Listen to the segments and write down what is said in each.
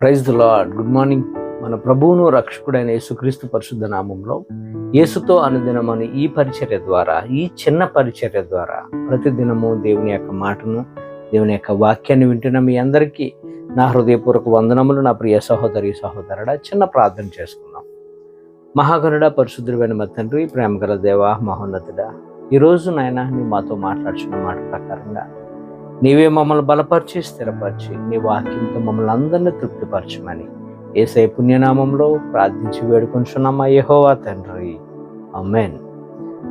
Praise the lord good morning మన ప్రభువును రక్షకుడైన యేసుక్రీస్తు పరిశుద్ధ నామంలో యేసుతో అనుదినమని ఈ పరిచర్య ద్వారా ఈ చిన్న పరిచర్య ద్వారా ప్రతిదినము దేవుని యొక్క మాటను దేవుని యొక్క వాక్యాన్ని వింటున్న మీ అందరికీ నా హృదయపూర్వక వందనములు నా ప్రియ సహోదరి సహోదరుడా చిన్న ప్రార్థన చేసుకుందాం. మహాగరుడ పరిశుద్ధుడైన మా తండ్రి ప్రేమగల దేవ మహోన్నతుడ ఈరోజు నాయన నువ్వు మాతో మాట్లాడుచున్న మాట ప్రకారంగా నీవే మమ్మల్ని బలపరిచి స్థిరపరిచి నీ వాక్యంతో మమ్మల్ని అందరినీ తృప్తిపరచమని. ఏసై పుణ్యనామంలో ప్రార్థించి వేడుకొంచున్నామా యహోవా తండ్రి. Amen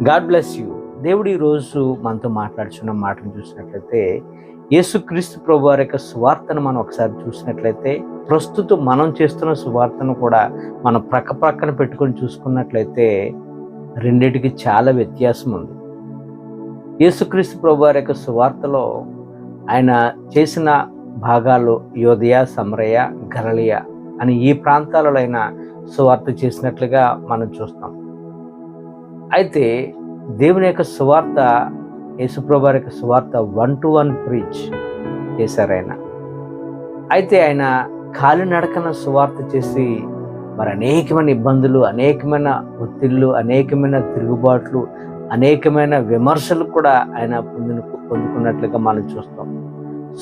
God bless you. దేవుడు ఈరోజు మనతో మాట్లాడుచున్న మాటను చూసినట్లయితే యేసుక్రీస్తు ప్రభు వారి యొక్క సువార్తను మనం ఒకసారి చూసినట్లయితే ప్రస్తుతం మనం చేస్తున్న సువార్తను కూడా మనం ప్రక్క ప్రక్కన పెట్టుకొని చూసుకున్నట్లయితే రెండింటికి చాలా వ్యత్యాసం ఉంది యేసుక్రీస్తు ప్రభు వారి యొక్క సువార్తలో ఆయన చేసిన భాగాలు యోదయ సమరయ గరళియ అని ఈ ప్రాంతాలలో ఆయన సువార్త చేసినట్లుగా మనం చూస్తాం. అయితే దేవుని యొక్క సువార్త యేసుప్రభారి యొక్క సువార్త వన్ టు వన్ ప్రీచ్ చేశారు ఆయన. అయితే ఆయన కాలినడకన సువార్త చేసి మరి అనేకమైన ఇబ్బందులు అనేకమైన ఒత్తిళ్ళు అనేకమైన తిరుగుబాట్లు అనేకమైన విమర్శలు కూడా ఆయన పొందిన పొందుకున్నట్లుగా మనం చూస్తాం.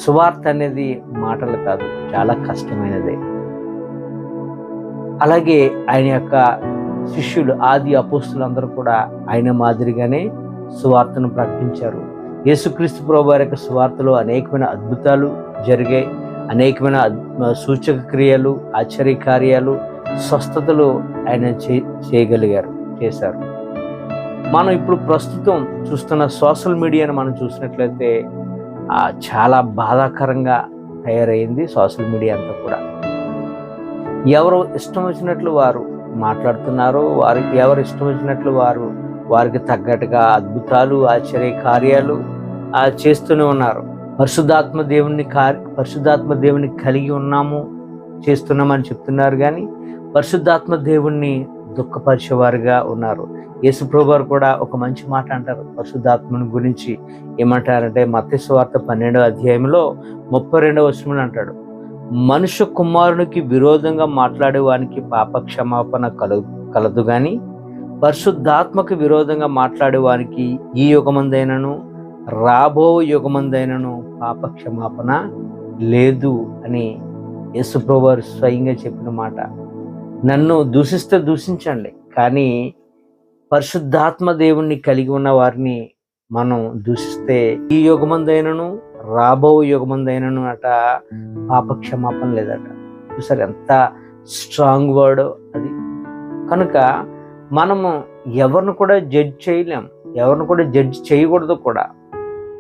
సువార్త అనేది మాటలు కాదు చాలా కష్టమైనదే. అలాగే ఆయన యొక్క శిష్యులు ఆది అపోస్తులందరూ కూడా ఆయన మాదిరిగానే సువార్తను ప్రకటించారు. యేసుక్రీస్తు ప్రభువారి యొక్క సువార్తలో అనేకమైన అద్భుతాలు జరిగాయి. అనేకమైన సూచక క్రియలు ఆశ్చర్యకార్యాలు స్వస్థతలు ఆయన చే- చేయగలిగారు చేశారు. మనం ఇప్పుడు ప్రస్తుతం చూస్తున్న సోషల్ మీడియాను మనం చూసినట్లయితే చాలా బాధాకరంగా తయారైంది సోషల్ మీడియా అంతా కూడా. ఎవరు ఇష్టం వచ్చినట్లు వారు మాట్లాడుతున్నారు వారికి ఎవరు ఇష్టం వచ్చినట్లు వారు వారికి తగ్గట్టుగా అద్భుతాలు ఆశ్చర్య కార్యాలు ఆ, చేస్తూనే ఉన్నారు. పరిశుద్ధాత్మ దేవుని కార్ పరిశుద్ధాత్మ దేవుని కలిగి ఉన్నాము చేస్తున్నామని చెప్తున్నారు కానీ పరిశుద్ధాత్మ దేవుణ్ణి దుఃఖపరిచేవారుగా ఉన్నారు. యేసుప్రభు వారు కూడా ఒక మంచి మాట అంటారు. పరిశుద్ధాత్మని గురించి ఏమంటారంటే మత్స్యవార్త పన్నెండవ అధ్యాయంలో ముప్పై రెండవ వచనం అంటాడు. మనుష్య కుమారునికి విరోధంగా మాట్లాడే వానికి పాప క్షమాపణ కలు కలదు కానీ పరిశుద్ధాత్మకు విరోధంగా మాట్లాడే వానికి ఈ యుగమందైనను రాబో యుగమందైనను పాప క్షమాపణ లేదు అని యేసుప్రభు వారు స్వయంగా చెప్పిన మాట. నన్ను దూషిస్తే దూషించండి. కానీ పరిశుద్ధాత్మ దేవుణ్ణి కలిగి ఉన్న వారిని మనం దూషిస్తే ఈ యుగమందైనను రాబో యుగమందైనను అట పాప క్షమాపణ లేదట. చూసారు ఎంత స్ట్రాంగ్ వర్డ్ అది. కనుక మనము ఎవరిని కూడా జడ్జ్ చేయలేం. ఎవరిని కూడా జడ్జ్ చేయకూడదు కూడా.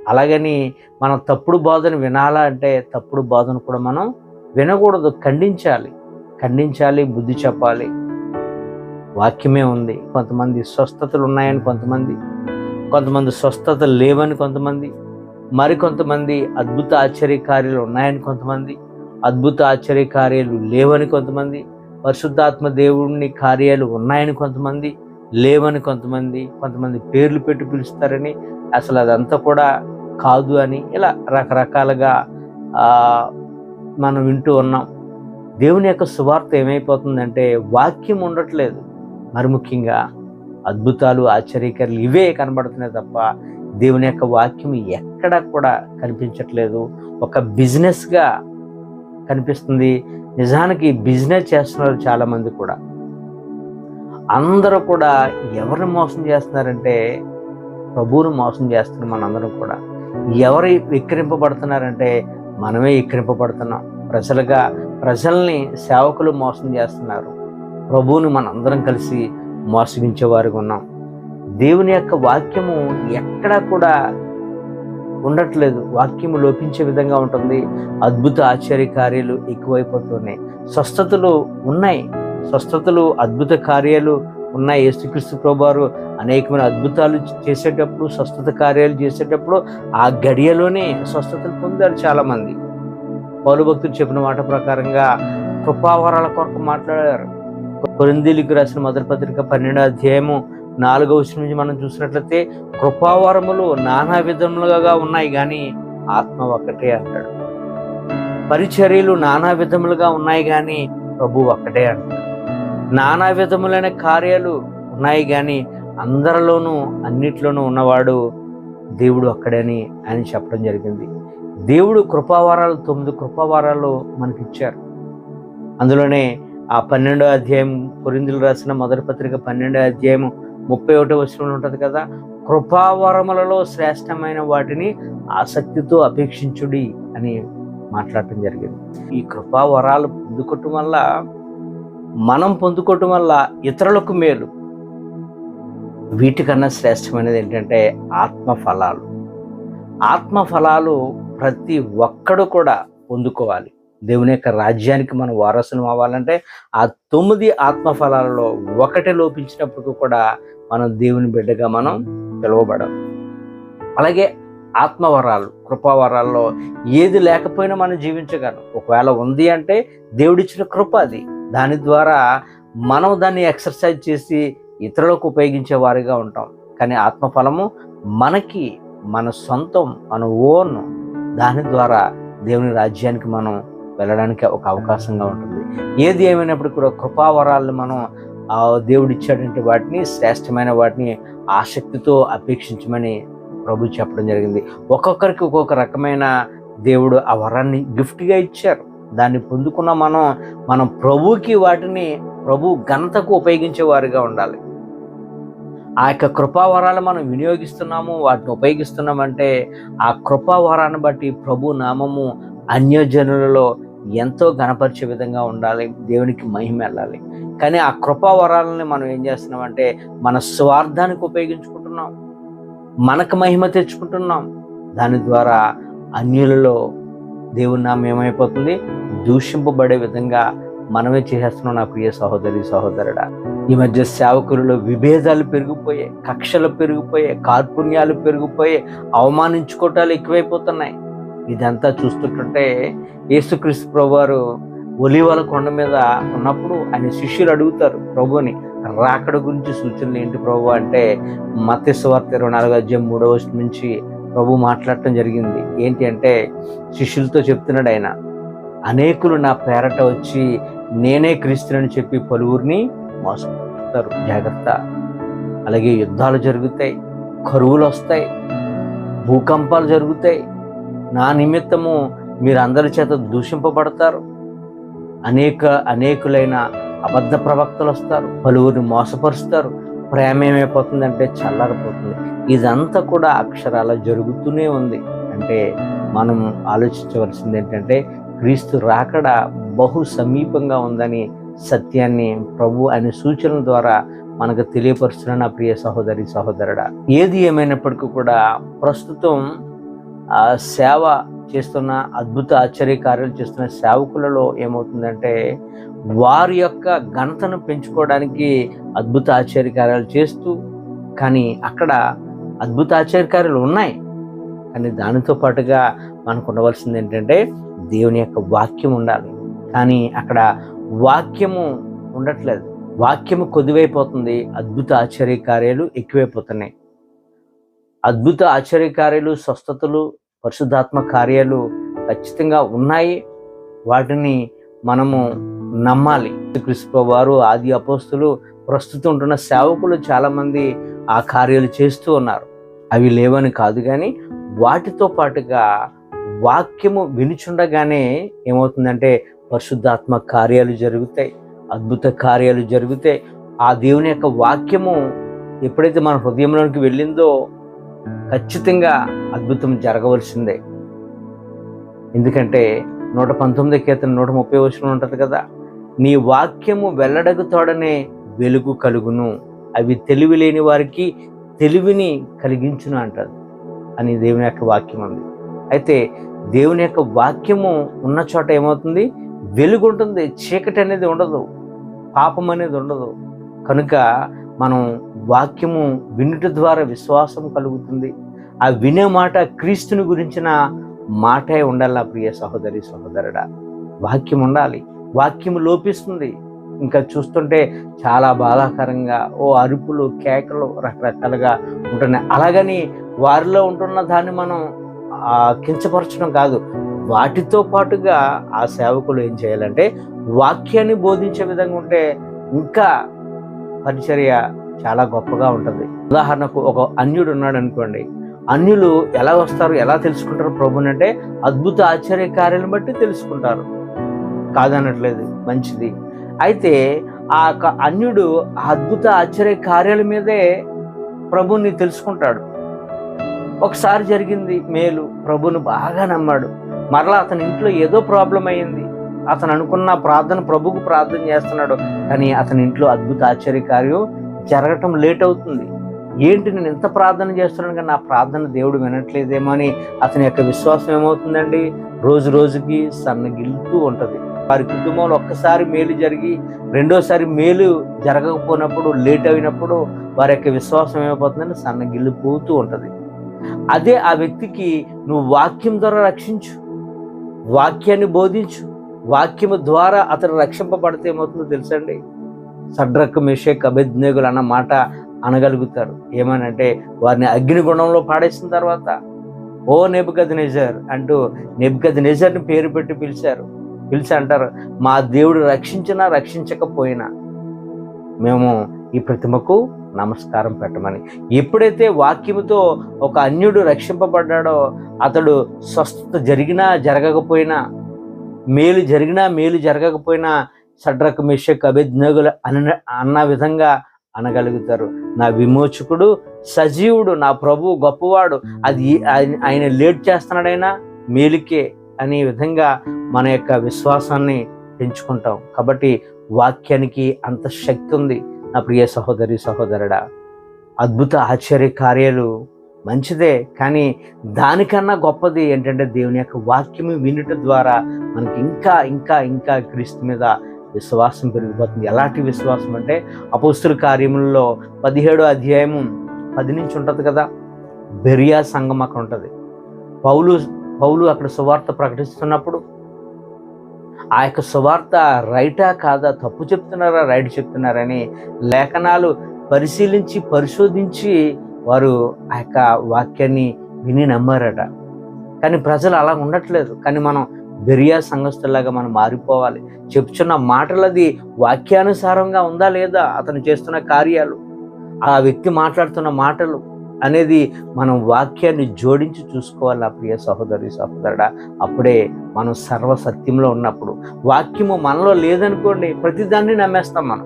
అలాగని మనం తప్పుడు బోధన వినాలా అంటే తప్పుడు బోధన కూడా మనం వినకూడదు ఖండించాలి. ఖండించాలి బుద్ధి చెప్పాలి. వాక్యమే ఉంది. కొంతమంది స్వస్థతలు ఉన్నాయని కొంతమంది కొంతమంది స్వస్థతలు లేవని కొంతమంది మరికొంతమంది అద్భుత ఆశ్చర్య కార్యాలు ఉన్నాయని కొంతమంది అద్భుత ఆశ్చర్యకార్యాలు లేవని కొంతమంది పరిశుద్ధాత్మ దేవుడిని కార్యాలు ఉన్నాయని కొంతమంది లేవని కొంతమంది కొంతమంది పేర్లు పెట్టి పిలుస్తారని అసలు అదంతా కూడా కాదు అని ఇలా రకరకాలుగా మనం వింటూ ఉన్నాం. దేవుని యొక్క సువార్త ఏమైపోతుందంటే వాక్యం ఉండట్లేదు. మరి ముఖ్యంగా అద్భుతాలు ఆశ్చర్యకరలు ఇవే కనబడుతున్నాయి తప్ప దేవుని యొక్క వాక్యం ఎక్కడ కూడా కనిపించట్లేదు. ఒక బిజినెస్గా కనిపిస్తుంది. నిజానికి బిజినెస్ చేస్తున్నారు చాలామంది కూడా. అందరూ కూడా ఎవరిని మోసం చేస్తున్నారంటే ప్రభువుని మోసం చేస్తున్నారు మనందరం కూడా. ఎవరు విక్రింపబడుతున్నారంటే మనమే విక్రింపబడుతున్నాం. ప్రజలుగా ప్రజల్ని సేవకులు మోసం చేస్తున్నారు. ప్రభువుని మనందరం కలిసి మోసగించేవారుగా ఉన్నాం. దేవుని యొక్క వాక్యము ఎక్కడా కూడా ఉండట్లేదు. వాక్యము లోపించే విధంగా ఉంటుంది. అద్భుత ఆశ్చర్య కార్యాలు ఎక్కువైపోతున్నాయి. స్వస్థతలు ఉన్నాయి. స్వస్థతలు అద్భుత కార్యాలు ఉన్నాయి. యేసుక్రీస్తు ప్రభువారు అనేకమైన అద్భుతాలు చేసేటప్పుడు స్వస్థత కార్యాలు చేసేటప్పుడు ఆ గడియలోనే స్వస్థతలు పొందారు చాలామంది. పౌలు భక్తులు చెప్పిన మాట ప్రకారంగా కృపావరాల కొరకు మాట్లాడారు. కొరిందీలికి రాసిన మొదటి పత్రిక పన్నెండో అధ్యాయము నాలుగో వచ్చిన నుంచి మనం చూసినట్లయితే కృపావరములు నానా విధములుగా ఉన్నాయి కానీ ఆత్మ ఒక్కటే అంటాడు. పరిచర్యలు నానా విధములుగా ఉన్నాయి కానీ ప్రభు ఒక్కటే అంటాడు. నానా విధములైన కార్యాలు ఉన్నాయి కానీ అందరిలోనూ అన్నిట్లోనూ ఉన్నవాడు దేవుడు అక్కడని ఆయన చెప్పడం జరిగింది. దేవుడు కృపావారాలు తొమ్మిది కృపావారాలు మనకిచ్చారు. అందులోనే ఆ పన్నెండో అధ్యాయం కొరిందులు రాసిన మొదటి పత్రిక పన్నెండో అధ్యాయం ముప్పై ఒకటో వచ్చిన ఉంటుంది కదా కృపావరములలో శ్రేష్టమైన వాటిని ఆసక్తితో అపేక్షించుడి అని మాట్లాడటం జరిగింది. ఈ కృపావరాలు పొందుకోవటం వల్ల మనం పొందుకోవటం వల్ల ఇతరులకు మేలు. వీటికన్నా శ్రేష్టమైనది ఏంటంటే ఆత్మ ఫలాలు ఆత్మ ఫలాలు ప్రతి ఒక్కడు కూడా పొందుకోవాలి. దేవుని యొక్క రాజ్యానికి మనం వారసులం అవ్వాలంటే ఆ తొమ్మిది ఆత్మ ఫలాలలో ఒకటి లోపించినప్పుడు కూడా మనం దేవుని బిడ్డగా మనం పిలువబడం అలాగే ఆత్మవరాలు కృపావరాల్లో ఏది లేకపోయినా మనం జీవించగలం. ఒకవేళ ఉంది అంటే దేవుడిచ్చిన కృప అది. దాని ద్వారా మనం దాన్ని ఎక్సర్సైజ్ చేసి ఇతరులకు ఉపయోగించే వారిగా ఉంటాం. కానీ ఆత్మఫలము మనకి మన సొంతం మన ఓన్ దాని ద్వారా దేవుని రాజ్యానికి మనం వెళ్ళడానికి ఒక అవకాశంగా ఉంటుంది. ఏది ఏమైనప్పుడు కూడా కృపావరాలను మనం ఆ దేవుడు ఇచ్చాడంటే వాటిని శ్రేష్టమైన వాటిని ఆసక్తితో అపేక్షించమని ప్రభు చెప్పడం జరిగింది. ఒక్కొక్కరికి ఒక్కొక్క రకమైన దేవుడు ఆ వరాన్ని గిఫ్ట్గా ఇచ్చారు. దాన్ని పొందుకున్న మనం మనం ప్రభుకి వాటిని ప్రభు ఘనతకు ఉపయోగించే వారిగా ఉండాలి. ఆ యొక్క కృపావరాలు మనం వినియోగిస్తున్నాము వాటిని ఉపయోగిస్తున్నామంటే ఆ కృపావరాన్ని బట్టి ప్రభు నామము అన్యజనులలో ఎంతో గణపరిచే విధంగా ఉండాలి దేవునికి మహిమ వెళ్ళాలి. కానీ ఆ కృపావరాలని మనం ఏం చేస్తున్నామంటే మన స్వార్థానికి ఉపయోగించుకుంటున్నాం మనకు మహిమ తెచ్చుకుంటున్నాం. దాని ద్వారా అన్యులలో దేవుని నామం ఏమైపోతుంది? దూషింపబడే విధంగా మనమే చేసేస్తున్నాం నా ప్రియ సహోదరి సహోదరుడా. ఈ మధ్య సేవకులలో విభేదాలు పెరిగిపోయాయి కక్షలు పెరిగిపోయాయి కార్పుణ్యాలు పెరిగిపోయాయి అవమానించుకోవటాలు ఎక్కువైపోతున్నాయి. ఇదంతా చూస్తుంటే యేసుక్రీస్తు ప్రభువారు ఒలివల కొండ మీద ఉన్నప్పుడు ఆయన శిష్యులు అడుగుతారు ప్రభుని రాకడ గురించి సూచనలు ఏంటి ప్రభు? అంటే మత్స్యవార్త ఇరవై నాలుగు అధ్యాయం మూడవ నుంచి ప్రభు మాట్లాడటం జరిగింది. ఏంటి అంటే శిష్యులతో చెప్తున్నాడు ఆయన అనేకులు నా పేరట వచ్చి నేనే క్రీస్తునని చెప్పి పలువురిని మోసపోతారు జాగ్రత్త. అలాగే యుద్ధాలు జరుగుతాయి. కరువులు వస్తాయి. భూకంపాలు జరుగుతాయి. నా నిమిత్తము మీరు అందరి చేత దూషింపబడతారు. అనేక అనేకులైన అబద్ధ ప్రవక్తలు వస్తారు. పలువురిని మోసపరుస్తారు. ప్రేమ ఏమైపోతుందంటే చల్లారిపోతుంది. ఇదంతా కూడా అక్షరాల జరుగుతూనే ఉంది. అంటే మనం ఆలోచించవలసింది ఏంటంటే క్రీస్తు రాకడ బహు సమీపంగా ఉందని సత్యాన్ని ప్రభు అనే సూచనల ద్వారా మనకు తెలియపరుస్తున్న నా ప్రియ సహోదరి సహోదరుడా. ఏది ఏమైనప్పటికీ కూడా ప్రస్తుతం ఆ సేవ చేస్తున్న అద్భుత ఆశ్చర్య కార్యాలు చేస్తున్న సేవకులలో ఏమవుతుందంటే వారి యొక్క ఘనతను పెంచుకోవడానికి అద్భుత ఆశ్చర్య కార్యాలు చేస్తూ కానీ అక్కడ అద్భుత ఆశ్చర్య కార్యాలు ఉన్నాయి. కానీ దానితో పాటుగా మనకు ఉండవలసింది ఏంటంటే దేవుని యొక్క వాక్యం ఉండాలి. కానీ అక్కడ వాక్యము ఉండట్లేదు. వాక్యము కొద్దివైపోతుంది. అద్భుత ఆశ్చర్యకార్యాలు ఎక్కువైపోతున్నాయి. అద్భుత ఆశ్చర్యకార్యాలు స్వస్థతలు పరిశుద్ధాత్మ కార్యాలు ఖచ్చితంగా ఉన్నాయి. వాటిని మనము నమ్మాలి. క్రిస్ప వారు ఆది అపోస్తులు ప్రస్తుతం ఉంటున్న సేవకులు చాలామంది ఆ కార్యాలు చేస్తూ ఉన్నారు. అవి లేవని కాదు కానీ వాటితో పాటుగా వాక్యము వినుచుండగానే ఏమవుతుందంటే పరిశుద్ధాత్మ కార్యాలు జరుగుతాయి అద్భుత కార్యాలు జరుగుతాయి. ఆ దేవుని యొక్క వాక్యము ఎప్పుడైతే మన హృదయంలోనికి వెళ్ళిందో ఖచ్చితంగా అద్భుతం జరగవలసిందే. ఎందుకంటే నూట పంతొమ్మిది కీర్తన నూట ముప్పై వచ్చిన ఉంటుంది కదా నీ వాక్యము వెల్లడగుతోడనే వెలుగు కలుగును అవి తెలివి లేని వారికి తెలివిని కలిగించును అంటది అని దేవుని యొక్క వాక్యం ఉంది. అయితే దేవుని యొక్క వాక్యము ఉన్న చోట ఏమవుతుంది? వెలుగు ఉంటుంది చీకటి అనేది ఉండదు పాపం అనేది ఉండదు. కనుక మనం వాక్యము వినుట ద్వారా విశ్వాసం కలుగుతుంది. ఆ వినే మాట క్రీస్తుని గురించిన మాటే ఉండాలి ప్రియ సహోదరి సహోదరుడా? వాక్యం ఉండాలి. వాక్యం లోపిస్తుంది. ఇంకా చూస్తుంటే చాలా బాధాకరంగా ఓ అరుపులు కేకలు రకరకాలుగా ఉంటున్నాయి. అలాగని వారిలో ఉంటున్న దాన్ని మనం కించపరచడం కాదు. వాటితో పాటుగా ఆ సేవకులు ఏం చేయాలంటే వాక్యాన్ని బోధించే విధంగా ఉంటే ఇంకా పరిచర్య చాలా గొప్పగా ఉంటుంది. ఉదాహరణకు ఒక అన్యుడు ఉన్నాడు అనుకోండి. అన్యులు ఎలా వస్తారు ఎలా తెలుసుకుంటారు ప్రభుని అంటే అద్భుత ఆశ్చర్య కార్యాలను బట్టి తెలుసుకుంటారు. కాదనట్లేదు మంచిది. అయితే ఆ యొక్క అన్యుడు ఆ అద్భుత ఆశ్చర్య కార్యాల మీదే ప్రభుని తెలుసుకుంటాడు. ఒకసారి జరిగింది మేలు ప్రభుని బాగా నమ్మాడు. మరలా అతని ఇంట్లో ఏదో ప్రాబ్లం అయింది అతను అనుకున్న ప్రార్థన ప్రభుకు ప్రార్థన చేస్తున్నాడు. కానీ అతని ఇంట్లో అద్భుత ఆశ్చర్యకార్యం జరగటం లేట్ అవుతుంది. ఏంటి నేను ఎంత ప్రార్థన చేస్తున్నాను కానీ నా ప్రార్థన దేవుడు వినట్లేదేమో అని అతని యొక్క విశ్వాసం ఏమవుతుందండి? రోజు రోజుకి సన్నగిల్లుతూ ఉంటుంది. వారి కుటుంబంలో ఒక్కసారి మేలు జరిగి రెండోసారి మేలు జరగకపోయినప్పుడు లేట్ అయినప్పుడు వారి యొక్క విశ్వాసం ఏమైపోతుందంటే సన్నగిల్లిపోతూ ఉంటుంది. అదే ఆ వ్యక్తికి నువ్వు వాక్యం ద్వారా రక్షించు. వాక్యాన్ని బోధించు. వాక్యము ద్వారా అతను రక్షింపబడితే ఏమవుతుందో తెలుసండి సడ్రక్ మిషేక్ అభిజ్ఞగులు అన్న మాట అనగలుగుతారు. ఏమనంటే వారిని అగ్నిగుణంలో పాడేసిన తర్వాత ఓ నెబుకద్ నెజర్ అంటూ నెబుకద్ నెజర్ని పేరు పెట్టి పిలిచారు. పిలిచి అంటారు మా దేవుడు రక్షించినా రక్షించకపోయినా మేము ఈ ప్రతిమకు నమస్కారం పెట్టమని. ఎప్పుడైతే వాక్యముతో ఒక అన్యుడు రక్షింపబడ్డాడో అతడు స్వస్థత జరిగినా జరగకపోయినా మేలు జరిగినా మేలు జరగకపోయినా సడ్రక్ మిషక్ అభిజ్ఞగులు అన్న అన్న విధంగా అనగలుగుతారు. నా విమోచకుడు సజీవుడు నా ప్రభు గొప్పవాడు అది ఆయన- ఆయన లేట్ చేస్తున్నాడైనా మేలుకే అనే విధంగా మన యొక్క విశ్వాసాన్ని పెంచుకుంటాం. కాబట్టి వాక్యానికి అంత శక్తి ఉంది. నా ప్రియ సహోదరి సహోదరుడా అద్భుత ఆశ్చర్య కార్యాలు మంచిదే కానీ దానికన్నా గొప్పది ఏంటంటే దేవుని యొక్క వాక్యము వినుట ద్వారా మనకి ఇంకా ఇంకా ఇంకా క్రీస్తు మీద విశ్వాసం పెరిగిపోతుంది. ఎలాంటి విశ్వాసం అంటే అపోస్తుల కార్యములలో పదిహేడో అధ్యాయము పది నుంచి ఉంటుంది కదా బెరియా సంఘం అక్కడ ఉంటుంది. పౌలు పౌలు అక్కడ సువార్త ప్రకటిస్తున్నప్పుడు ఆ యొక్క సువార్త రైటా కాదా? తప్పు చెప్తున్నారా? రైట్ చెప్తున్నారని లేఖనాలు పరిశీలించి పరిశోధించి వారు ఆ యొక్క వాక్యాన్ని విని నమ్మారట. కానీ ప్రజలు అలా ఉండట్లేదు. కానీ మనం బెరియా సంఘస్థులాగా మనం మారిపోవాలి. చెప్తున్న మాటలది వాక్యానుసారంగా ఉందా లేదా? అతను చేస్తున్న కార్యాలు ఆ వ్యక్తి మాట్లాడుతున్న మాటలు అనేది మనం వాక్యాన్ని జోడించి చూసుకోవాలి ప్రియ సహోదరి సహోదరుడా? అప్పుడే మనం సర్వసత్యంలో ఉన్నప్పుడు వాక్యము మనలో లేదనుకోండి ప్రతిదాన్ని నమ్మేస్తాం మనం.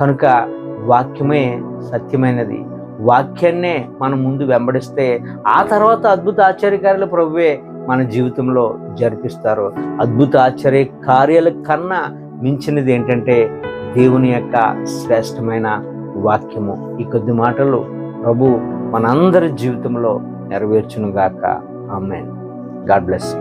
కనుక వాక్యమే సత్యమైనది. వాక్యాన్నే మనం ముందు వెంబడిస్తే ఆ తర్వాత అద్భుత ఆశ్చర్యకార్యాలు ప్రభువే మన జీవితంలో జరిపిస్తారు. అద్భుత ఆశ్చర్య కార్యాల కన్నా మించినది ఏంటంటే దేవుని యొక్క శ్రేష్టమైన వాక్యము. ఈ కొద్ది మాటలు ప్రభు మనందరి జీవితంలో నెరవేర్చునుగాక. ఆమెన్. God bless